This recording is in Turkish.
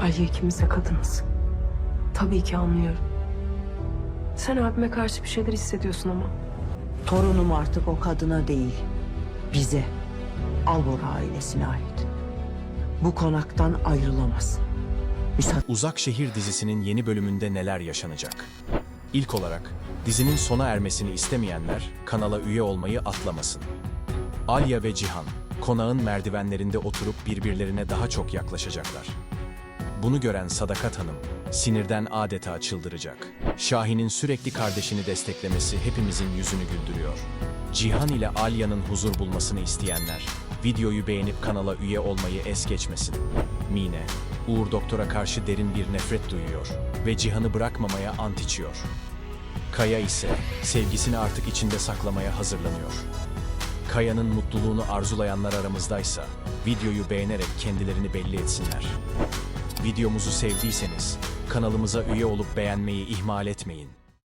Aliye ikimiz de kadınız. Tabii ki anlıyorum. Sen abime karşı bir şeyler hissediyorsun ama. Torunum artık o kadına değil, bize, Albora ailesine ait. Bu konaktan ayrılamaz. Müsaade Uzak Şehir dizisinin yeni bölümünde neler yaşanacak? İlk olarak dizinin sona ermesini istemeyenler kanala üye olmayı atlamasın. Alya ve Cihan konağın merdivenlerinde oturup birbirlerine daha çok yaklaşacaklar. Bunu gören Sadakat Hanım sinirden adeta çıldıracak. Şahin'in sürekli kardeşini desteklemesi hepimizin yüzünü güldürüyor. Cihan ile Alya'nın huzur bulmasını isteyenler videoyu beğenip kanala üye olmayı es geçmesin. Mine, Uğur Doktor'a karşı derin bir nefret duyuyor ve Cihan'ı bırakmamaya ant içiyor. Kaya ise sevgisini artık içinde saklamaya hazırlanıyor. Kaya'nın mutluluğunu arzulayanlar aramızdaysa videoyu beğenerek kendilerini belli etsinler. Videomuzu sevdiyseniz kanalımıza üye olup beğenmeyi ihmal etmeyin.